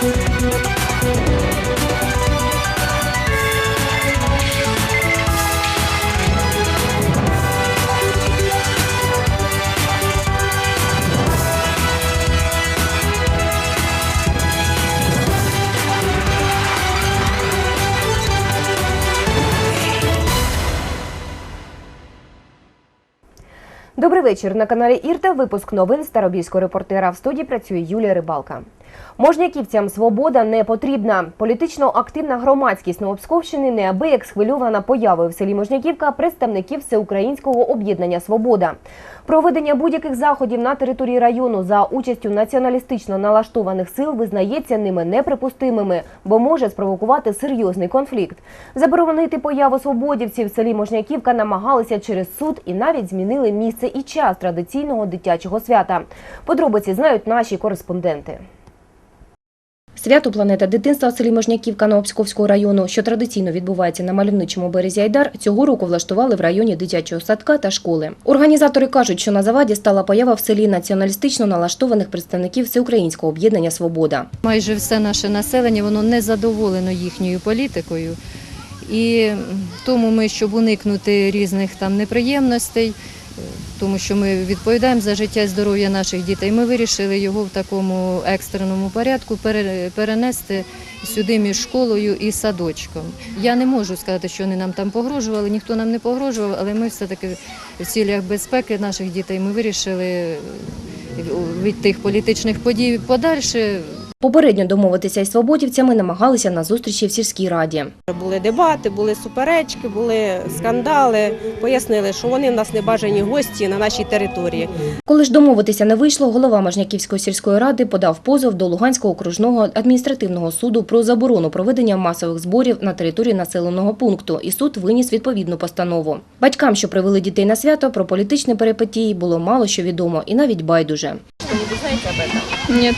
Добрий вечір. На каналі Ірта випуск новин Старобільського репортера. В студії працює Юлія Рибалка. Можняківцям свобода не потрібна. Політично активна громадськість Новопсковщини неабияк схвильована появою в селі Можняківка представників Всеукраїнського об'єднання Свобода. Проведення будь-яких заходів на території району за участю націоналістично налаштованих сил визнається ними неприпустимими, бо може спровокувати серйозний конфлікт. Заборонити появу свободівців в селі Можняківка намагалися через суд і навіть змінили місце і час традиційного дитячого свята. Подробиці знають наші кореспонденти. Свято Планета дитинства в селі Можняківка Новопсковського району, що традиційно відбувається на мальовничому березі Айдар, цього року влаштували в районі дитячого садка та школи. Організатори кажуть, що на заваді стала поява в селі націоналістично налаштованих представників Всеукраїнського об'єднання Свобода. Майже все наше населення воно не задоволено їхньою політикою. І тому ми, щоб уникнути різних там неприємностей, тому що ми відповідаємо за життя і здоров'я наших дітей, ми вирішили його в такому екстреному порядку перенести сюди між школою і садочком. Я не можу сказати, що вони нам там погрожували, ніхто нам не погрожував, але ми все-таки в цілях безпеки наших дітей ми вирішили від тих політичних подій подальше Попередньо домовитися із свободівцями намагалися на зустрічі в сільській раді. Були дебати, були суперечки, були скандали. Пояснили, що вони в нас не бажані гості на нашій території. Коли ж домовитися не вийшло, голова Можняківської сільської ради подав позов до Луганського окружного адміністративного суду про заборону проведення масових зборів на території населеного пункту, і суд виніс відповідну постанову. Батькам, що привели дітей на свято, про політичні перипетії було мало що відомо і навіть байдуже. Нет.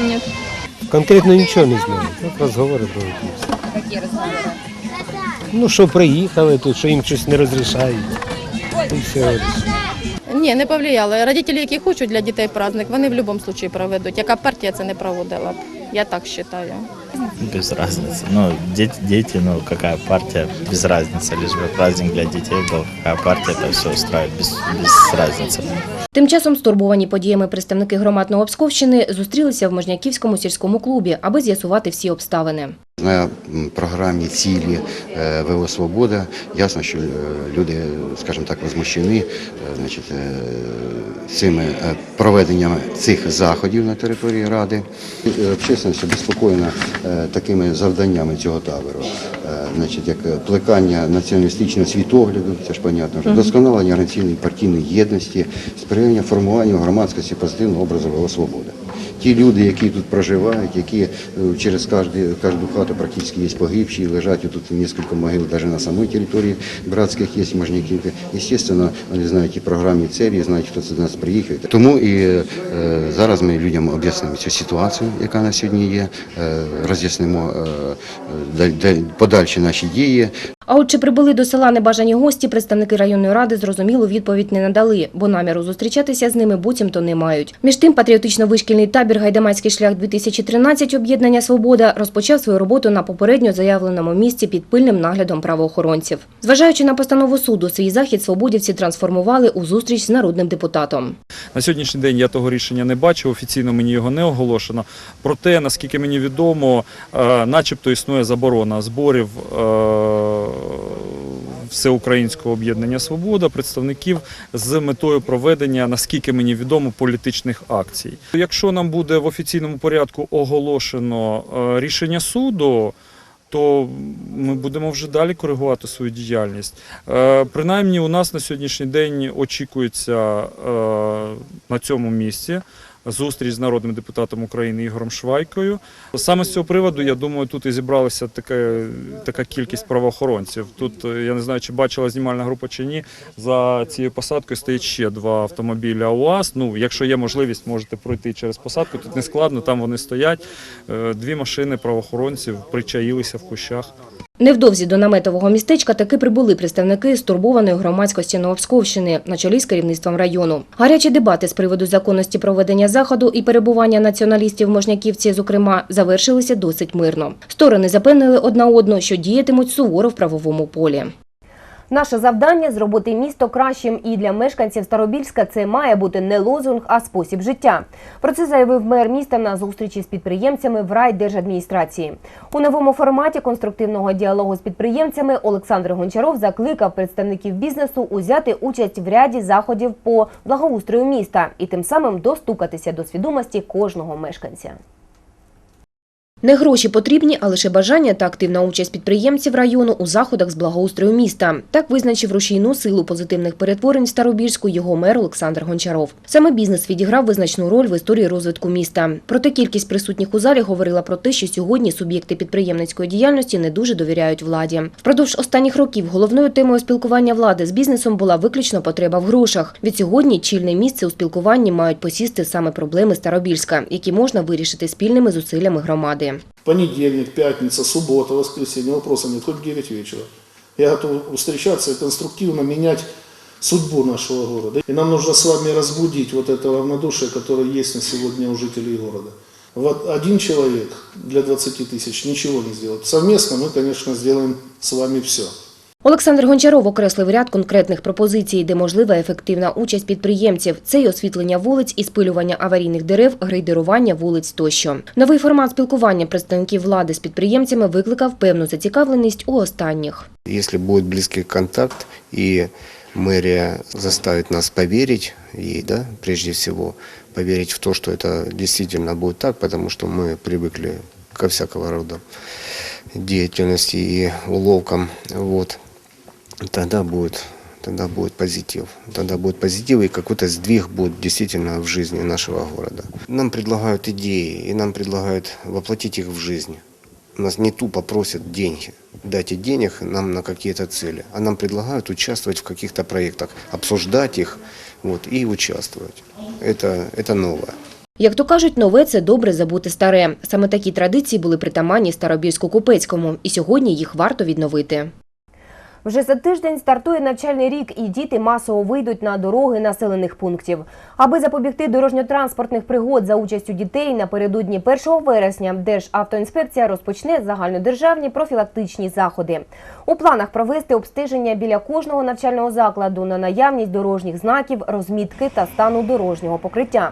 Нет. Конкретно нічого не знаю. Так розговори були. Які розговори? Ну, що приїхали тут, що їм щось не розрішають. І все. Ні, не повлияло. Родителі, які хочуть для дітей праздник, вони в будь-якому випадку проведуть. Яка партія це не проводила б? Я так вважаю Без разницы. Ну, дети, дети, ну, какая партия, без разницы. Лишь бы праздник для детей был. Какая партия, это все устраивает, без, без разницы. Тим часом стурбовані подіями представники громад Новопсковщини зустрілися в Можняківському сільському клубі, аби з'ясувати всі обставини. На м, програмі цілі е, ВО Свобода ясно, що е, люди, скажімо так, возмущені е, значить, е, цими е, проведеннями цих заходів на території Ради. Е, Общественність обеспокоєна е, такими завданнями цього табору, Е, значить, як е, плекання націоналістичного світогляду, це ж понятно, вже, досконалення організаційної партійної єдності, сприяння формуванню громадськості позитивного образу ВО Свобода. Ті люди, які тут проживають, які е, через кожну, хату практично є погибші, лежать тут кілька могил навіть на самій території братських є можняківки. Звісно, вони знають і програмні цілі, знають, хто це до нас приїхав. Тому і е, зараз ми людям об'яснимо цю ситуацію, яка на сьогодні є, е, роз'яснимо даль- даль- подальші наші дії. А от чи прибули до села небажані гості, представники районної ради зрозумілу відповідь не надали, бо наміру зустрічатися з ними буцімто не мають. Між тим, патріотично-вишкільний табір Гайдамацький шлях 2013 об'єднання Свобода розпочав свою роботу на попередньо заявленому місці під пильним наглядом правоохоронців. Зважаючи на постанову суду, свій захід свободівці трансформували у зустріч з народним депутатом. На сьогоднішній день я того рішення не бачив, офіційно мені його не оголошено. Проте, наскільки мені відомо, е, начебто існує заборона зборів е, Всеукраїнського об'єднання Свобода, представників з метою проведення, наскільки мені відомо, політичних акцій. Якщо нам буде в офіційному порядку оголошено е, рішення суду, то ми будемо вже далі коригувати свою діяльність. Е, Принаймні, у нас на сьогоднішній день очікується е, на цьому місці зустріч з народним депутатом України Ігорем Швайкою. Саме з цього приводу, я думаю, тут і зібралася така, така кількість правоохоронців. Тут е, я не знаю, чи бачила знімальна група чи ні. За цією посадкою стоїть ще два автомобіля УАЗ. Ну, якщо є можливість, можете пройти через посадку. Тут не складно, там вони стоять. Е, Дві машини правоохоронців причаїлися в кущах. Невдовзі до наметового містечка таки прибули представники стурбованої громадськості Новопсковщини на чолі з керівництвом району. Гарячі дебати з приводу законності проведення заходу і перебування націоналістів в Можняківці, зокрема, завершилися досить мирно. Сторони запевнили одна одну, що діятимуть суворо в правовому полі. Наше завдання зробити місто кращим і для мешканців Старобільська це має бути не лозунг, а спосіб життя. Про це заявив мер міста на зустрічі з підприємцями в райдержадміністрації. У новому форматі конструктивного діалогу з підприємцями Олександр Гончаров закликав представників бізнесу узяти участь в ряді заходів по благоустрою міста і тим самим достукатися до свідомості кожного мешканця. Не гроші потрібні, а лише бажання та активна участь підприємців району у заходах з благоустрою міста. Так визначив рушійну силу позитивних перетворень в Старобільську його мер Олександр Гончаров. Саме бізнес відіграв визначну роль в історії розвитку міста. Проте кількість присутніх у залі говорила про те, що сьогодні суб'єкти підприємницької діяльності не дуже довіряють владі. Впродовж останніх років головною темою спілкування влади з бізнесом була виключно потреба в грошах. Від сьогодні чільне місце у спілкуванні мають посісти саме проблеми Старобільська, які можна вирішити спільними зусиллями громади. Понедельник, пятница, суббота, воскресенье, вопросов нет, хоть в 9 вечера. Я готов встречаться и конструктивно менять судьбу нашего города. И нам нужно с вами разбудить вот это равнодушие, которое есть на сегодня у жителей города. Вот один человек для 20 тысяч ничего не сделает. Совместно мы, конечно, сделаем с вами все. Олександр Гончаров окреслив ряд конкретних пропозицій, де можлива ефективна участь підприємців. Це й освітлення вулиць, і спилювання аварійних дерев, грейдерування вулиць тощо. Новий формат спілкування представників влади з підприємцями викликав певну зацікавленість у останніх. Если будет близкий контакт и мэрия заставит нас поверить ей, да, прежде всего, поверить в то, что это действительно будет так, потому что мы привыкли ко всякого рода деятельности и уловкам, вот, тогда будет, тогда будет позитив. Тогда будет позитив и какой-то сдвиг будет действительно в жизни нашего города. Нам предлагают идеи, и нам предлагают воплотить их в жизнь. Нас не тупо просят деньги. Дайте денег нам на какие-то цели. А нам предлагают участвовать в каких-то проектах, обсуждать их вот, и участвовать. Это, это новое. Як то кажуть, нове це добре забути старе. Саме такі традиції були притаманні Старобільську-Купецькому, і сьогодні їх варто відновити. Вже за тиждень стартує навчальний рік, і діти масово вийдуть на дороги населених пунктів. Аби запобігти дорожньо-транспортних пригод за участю дітей напередодні 1 вересня Державтоінспекція розпочне загальнодержавні профілактичні заходи. У планах провести обстеження біля кожного навчального закладу на наявність дорожніх знаків, розмітки та стану дорожнього покриття.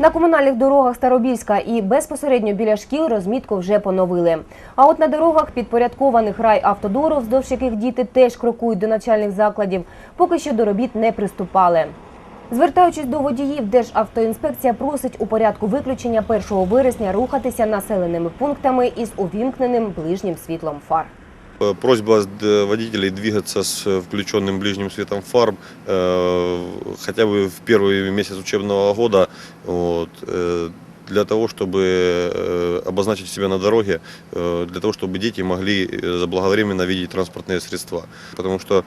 На комунальних дорогах Старобільська і безпосередньо біля шкіл розмітку вже поновили. А от на дорогах підпорядкованих райавтодору, вздовж яких діти теж крокують до навчальних закладів, поки що до робіт не приступали. Звертаючись до водіїв, Державтоінспекція просить у порядку виключення 1 вересня рухатися населеними пунктами із увімкненим ближнім світлом фар. Э, Просьба э, водителей двигаться с э, включенным ближним светом фар э, хотя бы в первый месяц учебного года вот, э, для того, чтобы э, обозначить себя на дороге, э, для того, чтобы дети могли э, заблаговременно видеть транспортные средства. Потому что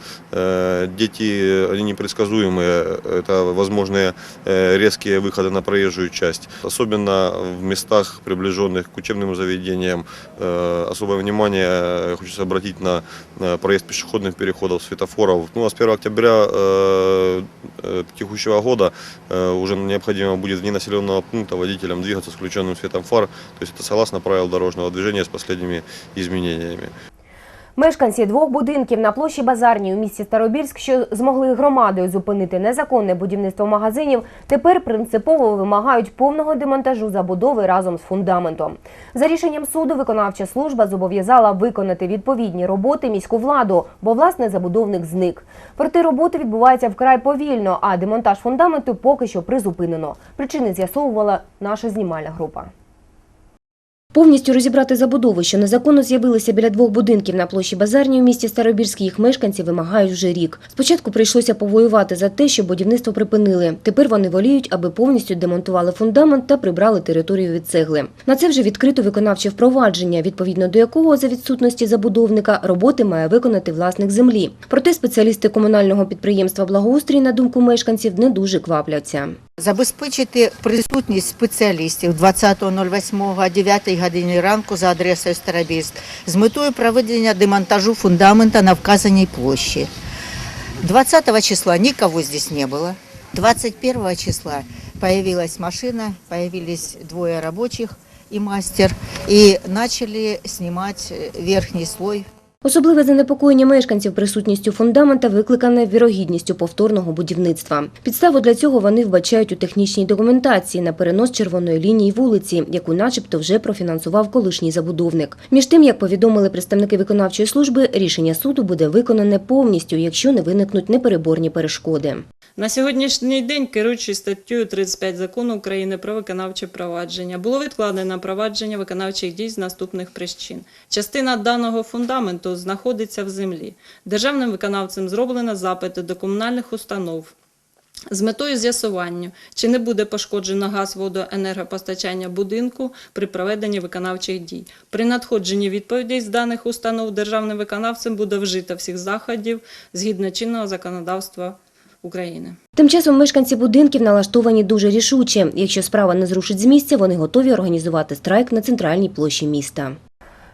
дети, они непредсказуемые, это возможные резкие выходы на проезжую часть. Особенно в местах, приближенных к учебным заведениям, особое внимание хочется обратить на проезд пешеходных переходов, светофоров. Ну а с 1 октября текущего года уже необходимо будет вне населенного пункта водителям двигаться с включенным светом фар. То есть это согласно правил дорожного движения с последними изменениями. Мешканці двох будинків на площі Базарній у місті Старобільськ, що змогли громадою зупинити незаконне будівництво магазинів, тепер принципово вимагають повного демонтажу забудови разом з фундаментом. За рішенням суду виконавча служба зобов'язала виконати відповідні роботи міську владу, бо власне забудовник зник. Проте роботи відбуваються вкрай повільно, а демонтаж фундаменту поки що призупинено. Причини з'ясовувала наша знімальна група. Повністю розібрати забудови, що незаконно з'явилися біля двох будинків на площі Базарній у місті Старобірській, їх мешканці вимагають вже рік. Спочатку прийшлося повоювати за те, щоб будівництво припинили. Тепер вони воліють, аби повністю демонтували фундамент та прибрали територію від цегли. На це вже відкрито виконавче впровадження, відповідно до якого за відсутності забудовника роботи має виконати власник землі. Проте спеціалісти комунального підприємства благоустрій, на думку мешканців, не дуже квапляться. Забезпечити присутність спеціалістів 20.08 о 9 годині ранку за адресою Старобільськ з метою проведення демонтажу фундамента на вказаній площі. 20 числа никого здесь не было. 21 числа появилась машина, появились двое рабочих и мастер, и начали снимать верхний слой Особливе занепокоєння мешканців присутністю фундамента викликане вірогідністю повторного будівництва. Підставу для цього вони вбачають у технічній документації на перенос червоної лінії вулиці, яку начебто вже профінансував колишній забудовник. Між тим, як повідомили представники виконавчої служби, рішення суду буде виконане повністю, якщо не виникнуть непереборні перешкоди. На сьогоднішній день, керуючись статтею 35 закону України про виконавче провадження, було відкладено провадження виконавчих дій з наступних причин. Частина даного фундаменту знаходиться в землі. Державним виконавцем зроблено запити до комунальних установ. З метою з'ясування, чи не буде пошкоджено газ, воду, енергопостачання будинку при проведенні виконавчих дій. При надходженні відповідей з даних установ державним виконавцем буде вжито всіх заходів згідно чинного законодавства України. Тим часом мешканці будинків налаштовані дуже рішуче. Якщо справа не зрушить з місця, вони готові організувати страйк на центральній площі міста.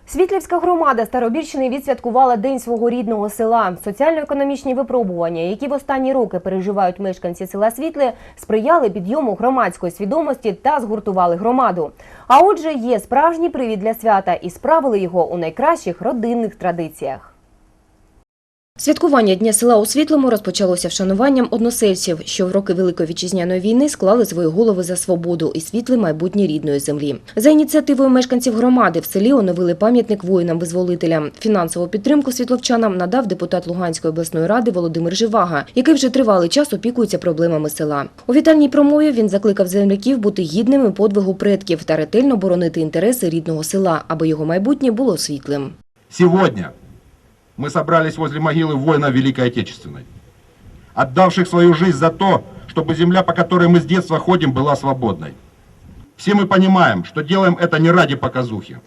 Світлівська громада Старобільщини відсвяткувала День свого рідного села. Соціально-економічні випробування, які в останні роки переживають мешканці села Світле, сприяли підйому громадської свідомості та згуртували громаду. А отже, є справжній привід для свята і справили його у найкращих родинних традиціях. Святкування Дня села у Світлому розпочалося вшануванням односельців, що в роки Великої вітчизняної війни склали свої голови за свободу і світле майбутнє рідної землі. За ініціативою мешканців громади в селі оновили пам'ятник воїнам-визволителям. Фінансову підтримку світловчанам надав депутат Луганської обласної ради Володимир Живага, який вже тривалий час опікується проблемами села. У вітальній промові він закликав земляків бути гідними подвигу предків та ретельно боронити інтереси рідного села, аби його майбутнє було світлим. Сегодня мы собрались возле могилы воинов Великой Отечественной, отдавших свою жизнь за то, чтобы земля, по которой мы с детства ходим, была свободной. Все мы понимаем, что делаем это не ради показухи.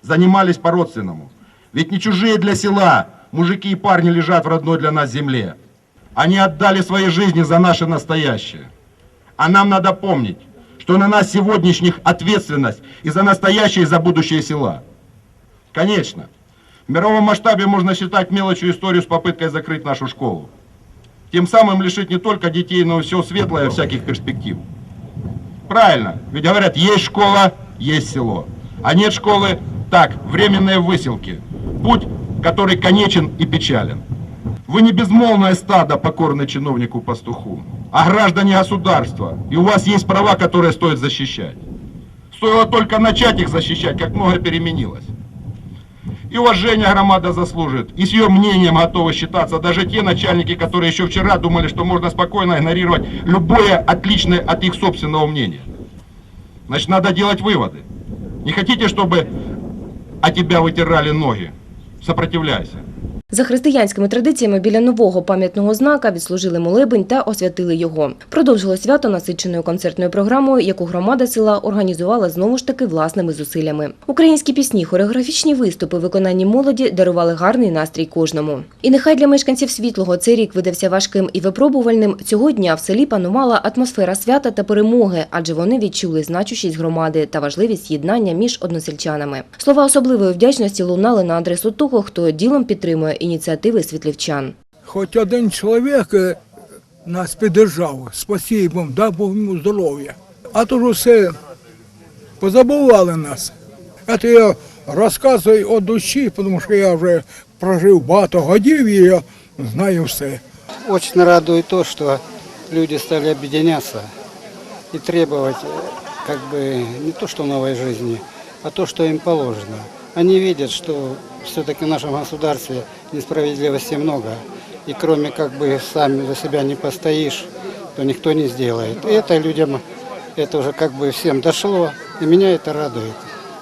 Занимались по-родственному. Ведь не чужие для села мужики и парни лежат в родной для нас земле. Они отдали свои жизни за наше настоящее. А нам надо помнить, что на нас сегодняшних ответственность и за настоящее, и за будущее села. Конечно, в мировом масштабе можно считать мелочью историю с попыткой закрыть нашу школу. Тем самым лишить не только детей, но и все светлое всяких перспектив. Правильно, ведь говорят, есть школа, есть село. А нет школы, так, временные выселки. Путь, который конечен и печален. Вы не безмолвное стадо, покорный чиновнику-пастуху, а граждане государства. И у вас есть права, которые стоит защищать. Стоило только начать их защищать, как много переменилось. И уважение громада заслужит, и с ее мнением готовы считаться даже те начальники, которые еще вчера думали, что можно спокойно игнорировать любое отличное от их собственного мнения. Значит, надо делать выводы. Не хотите, чтобы о тебя вытирали ноги? Сопротивляйся. За християнськими традиціями біля нового пам'ятного знака відслужили молебень та освятили його. Продовжило свято насиченою концертною програмою, яку громада села організувала знову ж таки власними зусиллями. Українські пісні, хореографічні виступи, виконанні молоді дарували гарний настрій кожному. І нехай для мешканців світлого цей рік видався важким і випробувальним. Цього дня в селі панувала атмосфера свята та перемоги, адже вони відчули значущість громади та важливість єднання між односельчанами. Слова особливої вдячності лунали на адресу того, хто ділом підтримує ініціативи світлівчан. Хоч один чоловік е, нас піддержав, спасибо, дай Бог йому здоров'я. А то ж усе позабували нас. Це я розказую від душі, тому що я вже прожив багато годів і я знаю все. Очень радует то, что люди стали объединяться и требовать э, как бы не то, что новой жизни, а то, что им положено. Они видят, что все-таки в нашем государстве несправедливости много, и кроме как бы сами за себя не постоишь, то никто не сделает. И это людям, это уже как бы всем дошло, и меня это радует.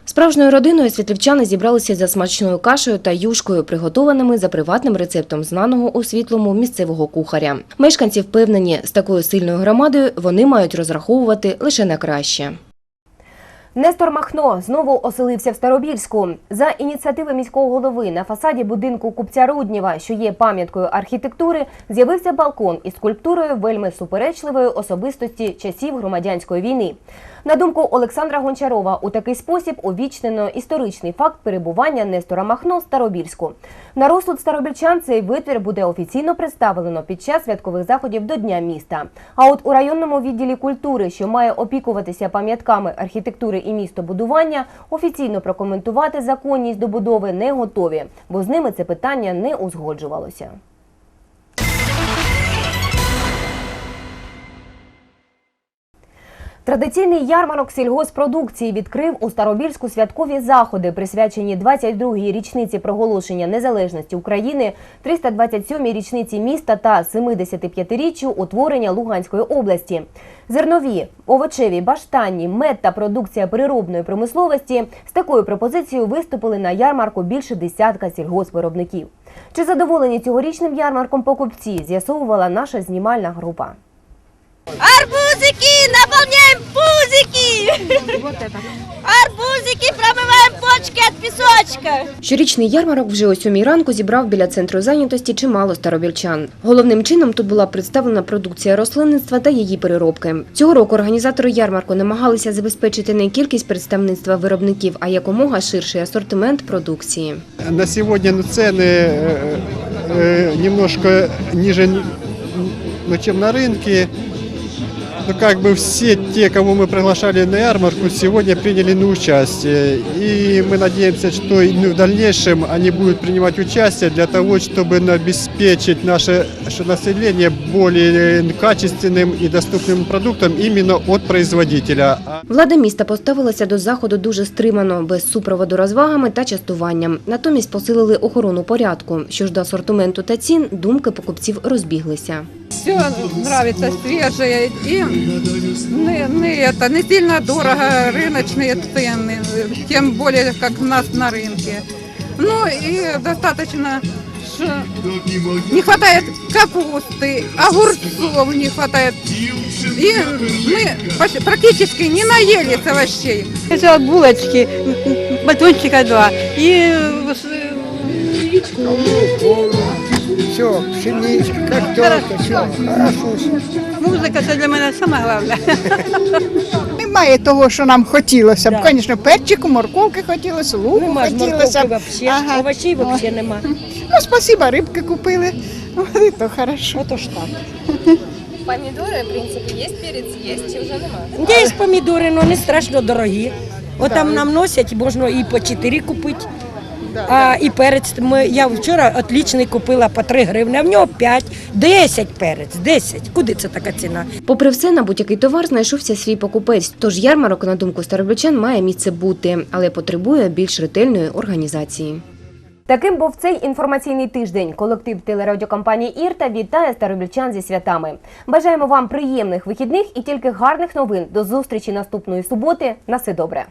Справжньою родиною світлівчани зібралися за смачною кашею та юшкою, приготованими за приватним рецептом знаного у світлому місцевого кухаря. Мешканці впевнені, з такою сильною громадою вони мають розраховувати лише на краще. Нестор Махно знову оселився в Старобільську. За ініціативи міського голови на фасаді будинку купця Рудніва, що є пам'яткою архітектури, з'явився балкон із скульптурою вельми суперечливої особистості часів громадянської війни. На думку Олександра Гончарова, у такий спосіб увічнено історичний факт перебування Нестора Махно в Старобільську. На розсуд старобільчан цей витвір буде офіційно представлено під час святкових заходів до Дня міста. А от у районному відділі культури, що має опікуватися пам'ятками архітектури і містобудування, офіційно прокоментувати законність добудови не готові, бо з ними це питання не узгоджувалося. Традиційний ярмарок сільгоспродукції відкрив у Старобільську святкові заходи, присвячені 22-й річниці проголошення незалежності України, 327-й річниці міста та 75-річчю утворення Луганської області. Зернові, овочеві, баштанні, мед та продукція переробної промисловості з такою пропозицією виступили на ярмарку більше десятка сільгоспвиробників. Чи задоволені цьогорічним ярмарком покупці, з'ясовувала наша знімальна група. Арбузики, наполняем пузики! Арбузики, промываем почки от песочка! Щорічний ярмарок вже о сьомій ранку зібрав біля центру зайнятості чимало старобільчан. Головним чином тут була представлена продукція рослинництва та її переробки. Цього року організатори ярмарку намагалися забезпечити не кількість представництва виробників, а якомога ширший асортимент продукції. На сегодня ну, цены э, э, немножко ниже, ну, чем на рынке. Ну, как бы все те, кого мы приглашали на ярмарку, сегодня приняли на участие. И мы надеемся, что и, ну, в дальнейшем они будут принимать участие для того, чтобы обеспечить наше наше население более качественным и доступным продуктом именно от производителя. А Влада міста поставилася до заходу дуже стримано, без супроводу розвагами та частуванням. Натомість посилили охорону порядку. Що ж до асортименту та цін, думки покупців розбіглися. Все нравится свежее и не, не, это, не сильно дорого рыночные цены, тем более как у нас на рынке. Ну и достаточно не хватает капусты, огурцов не хватает. И мы практически не наелись овощей. Это булочки, батончика два и Все, пшеничка, картошка, все, хорошо. музика це для мене саме головне. Немає того, що нам хотілося б. Звісно, перчику, морковки хотілося, луку Нема ж хотілося б. морковки вообще, овочей вообще нема. Ну, спасибо, рибки купили. Ой, то хорошо. Ото ж так. Помідори, в принципі, є перець, є, чи вже немає? Є помідори, але не страшно дорогі. От там нам носять, можна і по 4 купити. А і перець ми я вчора отлічний купила по 3 гривні, а в нього 5, 10 перець, 10. Куди це така ціна? Попри все, на будь-який товар знайшовся свій покупець. Тож ярмарок, на думку старобільчан, має місце бути, але потребує більш ретельної організації. Таким був цей інформаційний тиждень. Колектив телерадіокомпанії Ірта вітає старобільчан зі святами. Бажаємо вам приємних вихідних і тільки гарних новин. До зустрічі наступної суботи. На все добре.